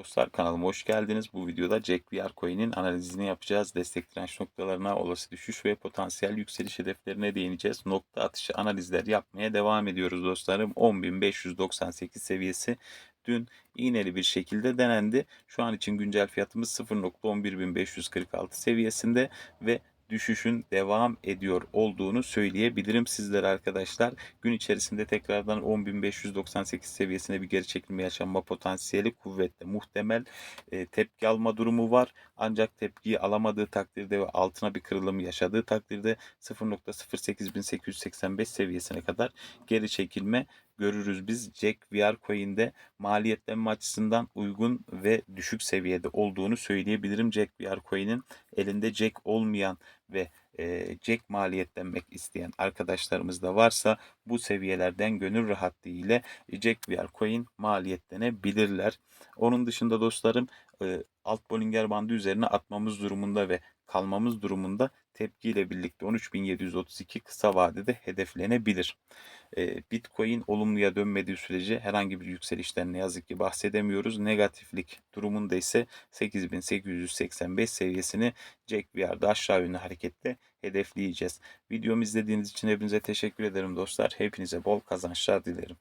Dostlar kanalıma hoş geldiniz. Bu videoda Jack VR Coin'in analizini yapacağız. Destek direnç noktalarına, olası düşüş ve potansiyel yükseliş hedeflerine değineceğiz. Nokta atışı analizler yapmaya devam ediyoruz dostlarım. 10.598 seviyesi dün iğneli bir şekilde denendi. Şu an için güncel fiyatımız 0.11546 seviyesinde ve düşüşün devam ediyor olduğunu söyleyebilirim sizlere arkadaşlar. Gün içerisinde tekrardan 10.598 seviyesine bir geri çekilme yaşanma potansiyeli kuvvetli. Muhtemel e, tepki alma durumu var. Ancak tepkiyi alamadığı takdirde ve altına bir kırılım yaşadığı takdirde 0.08885 seviyesine kadar geri çekilme görürüz biz. Jack VR Coin'de maliyetlenme açısından uygun ve düşük seviyede olduğunu söyleyebilirim. Jack VR Coin'in elinde Jack olmayan ve e, Jack maliyetlenmek isteyen arkadaşlarımız da varsa bu seviyelerden gönül rahatlığı ile Jack VR Coin maliyetlenebilirler. Onun dışında dostlarım alt Bollinger bandı üzerine atmamız durumunda ve kalmamız durumunda tepkiyle birlikte 13.732 kısa vadede hedeflenebilir. Bitcoin olumluya dönmediği sürece herhangi bir yükselişten ne yazık ki bahsedemiyoruz. Negatiflik durumunda ise 8885 seviyesini Jack VR'da aşağı yönlü hareketle hedefleyeceğiz. Videomu izlediğiniz için hepinize teşekkür ederim dostlar. Hepinize bol kazançlar dilerim.